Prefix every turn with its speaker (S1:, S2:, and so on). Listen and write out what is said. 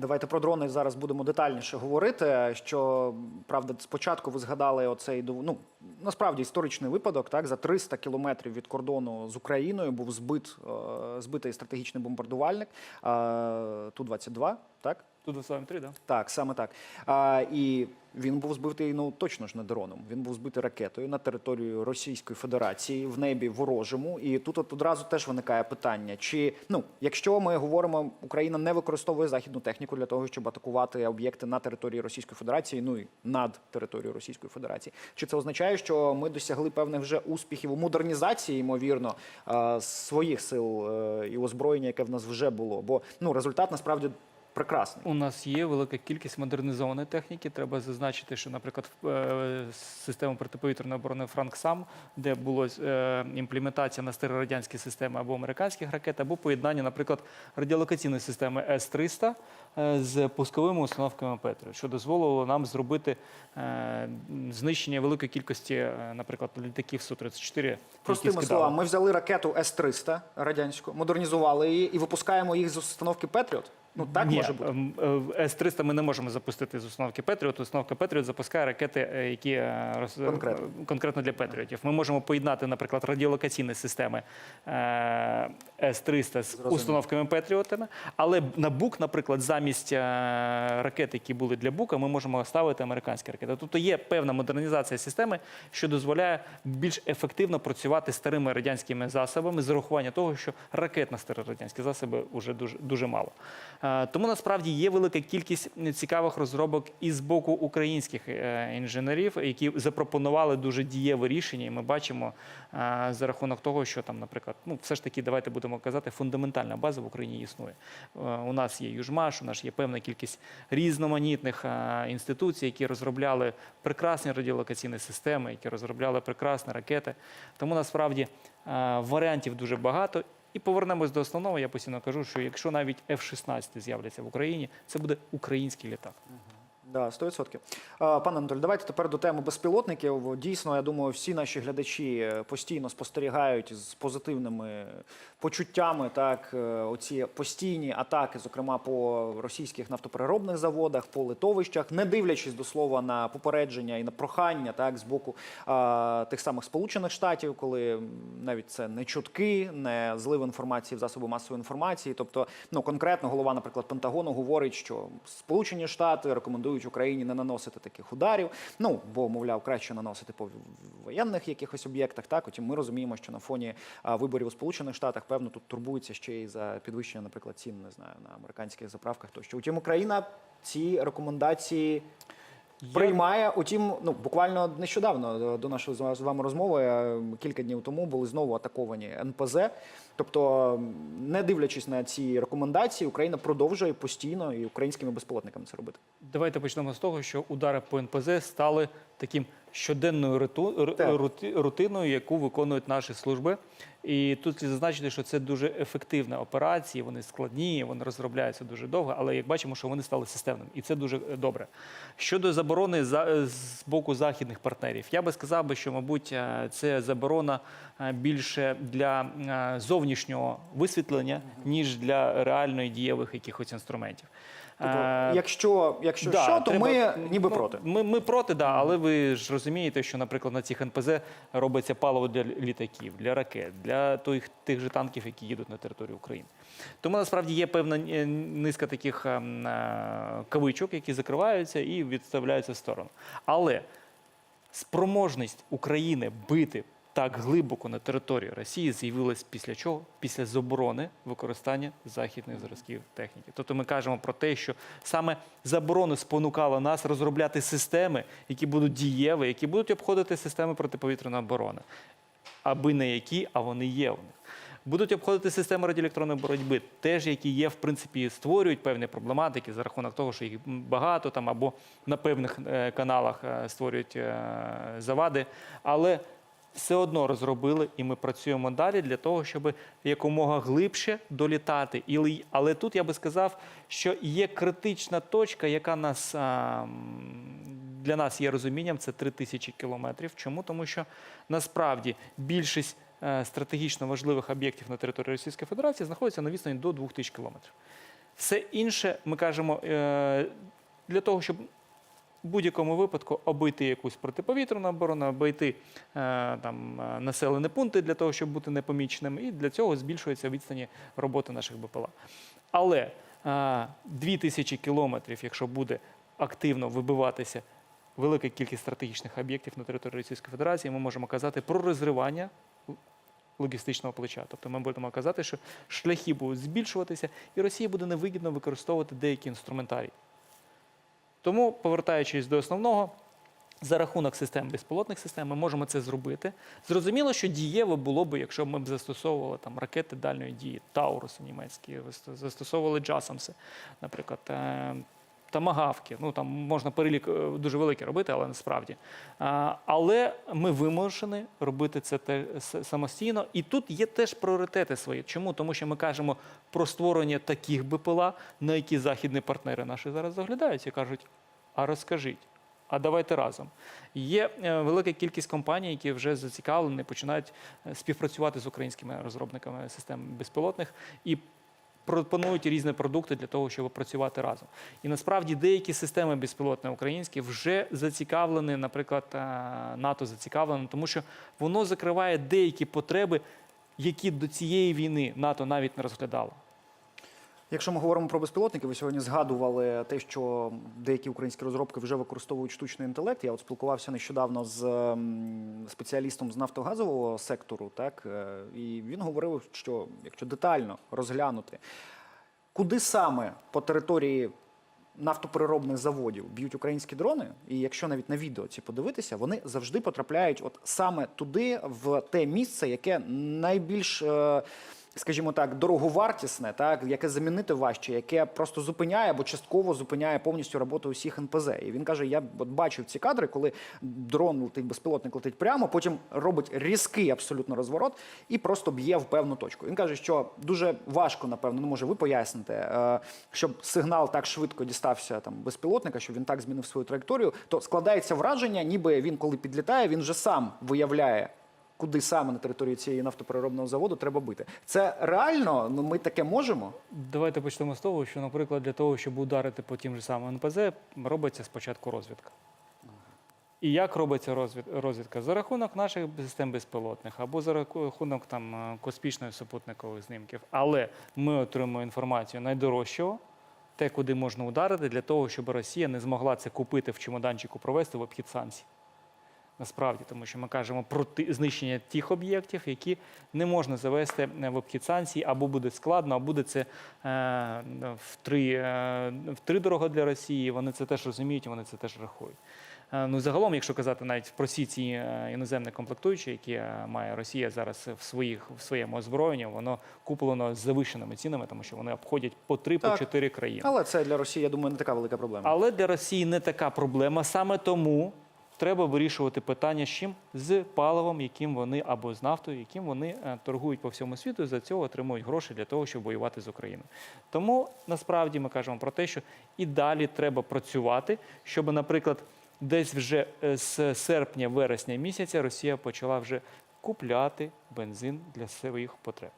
S1: Давайте про дрони зараз будемо детальніше говорити. Що правда, спочатку ви згадали оцей ну насправді історичний випадок. Так за 300 кілометрів від кордону з Україною був збит е, збитий стратегічний бомбардувальник е, ту 22 так.
S2: Тут з вами три, да?
S1: Так, саме так. А, і він був збитий ну точно ж не дроном. Він був збитий ракетою на територію Російської Федерації в небі ворожому. І тут от одразу теж виникає питання: чи ну, якщо ми говоримо, Україна не використовує західну техніку для того, щоб атакувати об'єкти на території Російської Федерації, ну і над територією Російської Федерації, чи це означає, що ми досягли певних вже успіхів у модернізації, ймовірно, своїх сил е, і озброєння, яке в нас вже було? Бо ну результат насправді прекрасний.
S2: У нас є велика кількість модернізованої техніки. Треба зазначити, що, наприклад, е, система протиповітряної оборони Франксам, де була імплементація на старі радянські системи або американських ракет, або поєднання, наприклад, радіолокаційної системи С-300 е, з пусковими установками Петріот, що дозволило нам зробити е, знищення великої кількості, е, наприклад, літаків Су-34. які
S1: Простими
S2: скидали.
S1: словами, ми взяли ракету С-300 радянську, модернізували її і випускаємо їх з установки Петріот. Ну так
S2: Ні,
S1: може бути.
S2: ем, е, С-300 ми не можемо запустити з установки Петріот. Установка Петріот запускає ракети, е, які е, роз-
S1: Конкретно.
S2: конкретно для Петріотів. Ми можемо поєднати, наприклад, радіолокаційні системи е, С-300 з
S1: Зрозуміло.
S2: установками Петріотами, але на БУК, наприклад, замість ракет, які були для БУКа, ми можемо ставити американські ракети. Тобто є певна модернізація системи, що дозволяє більш ефективно працювати старими радянськими засобами з урахування того, що ракет на старі радянські засоби вже дуже, дуже мало. Е, Тому насправді є велика кількість цікавих розробок і з боку українських е, інженерів, які запропонували дуже дієве рішення. І ми бачимо е, за рахунок того, що там, наприклад, ну все ж таки, давайте будемо казати, фундаментальна база в Україні існує. У нас є Южмаш, у нас є певна кількість різноманітних інституцій, які розробляли прекрасні радіолокаційні системи, які розробляли прекрасні ракети. Тому насправді варіантів дуже багато. І повернемось до основного. Я постійно кажу, що якщо навіть F-16 з'являться в Україні, це буде український літак.
S1: Да, 100%. Пане Анатолій, давайте тепер до теми безпілотників. Дійсно, я думаю, всі наші глядачі е, постійно спостерігають з позитивними почуттями так, е, оці постійні атаки, зокрема по російських нафтопереробних заводах, по литовищах, не дивлячись до слова на попередження і на прохання так, з боку а, тих самих Сполучених Штатів, коли навіть це не чутки, не злив інформації в засоби масової інформації. Тобто, ну конкретно голова, наприклад, Пентагону говорить, що Сполучені Штати рекомендують Україні не наносити таких ударів. Ну бо мовляв, краще наносити по воєнних якихось об'єктах. Так, утім, ми розуміємо, що на фоні виборів у Сполучених Штатах певно тут турбується ще й за підвищення, наприклад, цін не знаю на американських заправках. Тощо, утім, Україна ці рекомендації. Приймає, утім, ну буквально нещодавно е, до нашої з вами розмови е, кілька днів тому були знову атаковані НПЗ. Тобто, не дивлячись на ці рекомендації, Україна продовжує постійно і українськими безпілотниками це робити.
S2: Давайте почнемо з того, що удари по НПЗ стали таким щоденною риту- рутиною, яку виконують наші служби. І тут зазначити, що це дуже ефективні операції, вони складні, вони розробляються дуже довго, але як бачимо, що вони стали системними, і це дуже е, добре. Щодо заборони за- е, з боку західних партнерів, я би сказав би, що, мабуть, е, це заборона більше для зовнішнього висвітлення, ніж для реальної дієвих якихось інструментів.
S1: Тобто,
S2: Е,
S1: якщо, якщо
S2: Да,
S1: що, то
S2: треба-
S1: ми ніби
S2: ну,
S1: проти.
S2: Ми, ми проти, да, але ви ж розумієте, що, наприклад, на цих НПЗ робиться паливо для літаків, для ракет, для тих, тих же танків, які їдуть на територію України. Тому насправді є певна е, низка таких е, кавичок, які закриваються і відставляються в сторону. Але спроможність України бити так глибоко на територію Росії з'явилась після чого? Після заборони використання західних зразків техніки. Тобто ми кажемо про те, що саме заборона спонукала нас розробляти системи, які будуть дієві, які будуть обходити системи протиповітряної оборони. Аби не які, а вони є у них. Будуть обходити системи радіоелектронної боротьби, теж які є, в принципі, створюють певні проблематики за рахунок того, що їх багато там або на певних е, каналах е, створюють е, завади. Але все одно розробили, і ми працюємо далі для того, щоб якомога глибше долітати. Але тут я би сказав, що є критична точка, яка нас для нас є розумінням, це 3000 кілометрів. Чому? Тому що насправді більшість е, стратегічно важливих об'єктів на території Російської Федерації знаходиться на відстані до 2000 кілометрів. Все інше ми кажемо е, для того, щоб в будь-якому випадку обійти якусь протиповітряну оборону, обійти е, там, е, населені пункти для того, щоб бути непоміченим, і для цього збільшується відстані роботи наших БПЛА. Але е, 2000 кілометрів, якщо буде активно вибиватися велика кількість стратегічних об'єктів на території Російської Федерації, ми можемо казати про розривання логістичного плеча. Тобто ми будемо казати, що шляхи будуть збільшуватися, і Росії буде невигідно використовувати деякі інструментарії. Тому, повертаючись до основного, за рахунок систем безпілотних систем ми можемо це зробити. Зрозуміло, що дієво було б, якщо ми б застосовували там ракети дальної дії, Таурус німецькі, застосовували Джасамси, наприклад, е, тамагавки. Ну там можна перелік е, дуже великий робити, але насправді. Але ми вимушені робити це самостійно. І тут є теж пріоритети свої. Чому? Тому що ми кажемо про створення таких БПЛА, на які західні партнери наші зараз заглядають і кажуть: а розкажіть. А давайте разом. Є е, велика кількість компаній, які вже зацікавлені, починають е, співпрацювати з українськими розробниками систем безпілотних і пропонують різні продукти для того, щоб працювати разом. І насправді деякі системи безпілотні українські вже зацікавлені, наприклад, е, НАТО зацікавлено, тому що воно закриває деякі потреби, які до цієї війни НАТО навіть не розглядало.
S1: Якщо ми говоримо про безпілотники, ви сьогодні згадували те, що деякі українські розробки вже використовують штучний інтелект. Я от спілкувався нещодавно з спеціалістом з нафтогазового сектору, так е, і він говорив, що якщо детально розглянути, куди саме по території нафтопереробних заводів б'ють українські дрони, і якщо навіть на відео ці подивитися, вони завжди потрапляють от саме туди, в те місце, яке найбільш. е, Скажімо так, дороговартісне, так яке замінити важче, яке просто зупиняє або частково зупиняє повністю роботу усіх НПЗ. І він каже: я от бачив ці кадри, коли дрон летить, безпілотник летить прямо, потім робить різкий абсолютно розворот і просто б'є в певну точку. Він каже, що дуже важко, напевно, ну може ви поясните, е, щоб сигнал так швидко дістався там безпілотника, щоб він так змінив свою траєкторію, то складається враження, ніби він, коли підлітає, він вже сам виявляє. Куди саме на території цієї нафтопереробного заводу треба бити? Це реально? Ну ми таке можемо?
S2: Давайте почнемо з того, що, наприклад, для того, щоб ударити по тим же самим НПЗ, робиться спочатку розвідка. І як робиться розвідка? За рахунок наших систем безпілотних або за рахунок там, е, космічної супутникових знімків. Але ми отримуємо інформацію найдорожчого, те, куди можна ударити, для того, щоб Росія не змогла це купити в чемоданчику, провести в обхід санкцій. Насправді, тому що ми кажемо про знищення тих об'єктів, які не можна завести е, в обхід санкцій, або буде складно, або буде це е, в три, е, дорого для Росії. Вони це теж розуміють, вони це теж рахують. Ну, загалом, якщо казати навіть про всі ці іноземні комплектуючі, які має Росія зараз в своїх в своєму озброєнні, воно куплено з завищеними цінами, тому що вони обходять по три, по чотири країни.
S1: Але це для Росії, я думаю, не така велика проблема.
S2: Але для Росії не така проблема. Саме тому треба вирішувати питання з чим? З паливом, яким вони або з нафтою, яким вони е, торгують по всьому світу, і за цього отримують гроші для того, щоб воювати з Україною. Тому насправді ми кажемо про те, що і далі треба працювати, щоб, наприклад, десь вже е, з серпня-вересня місяця Росія почала вже купляти бензин для своїх потреб.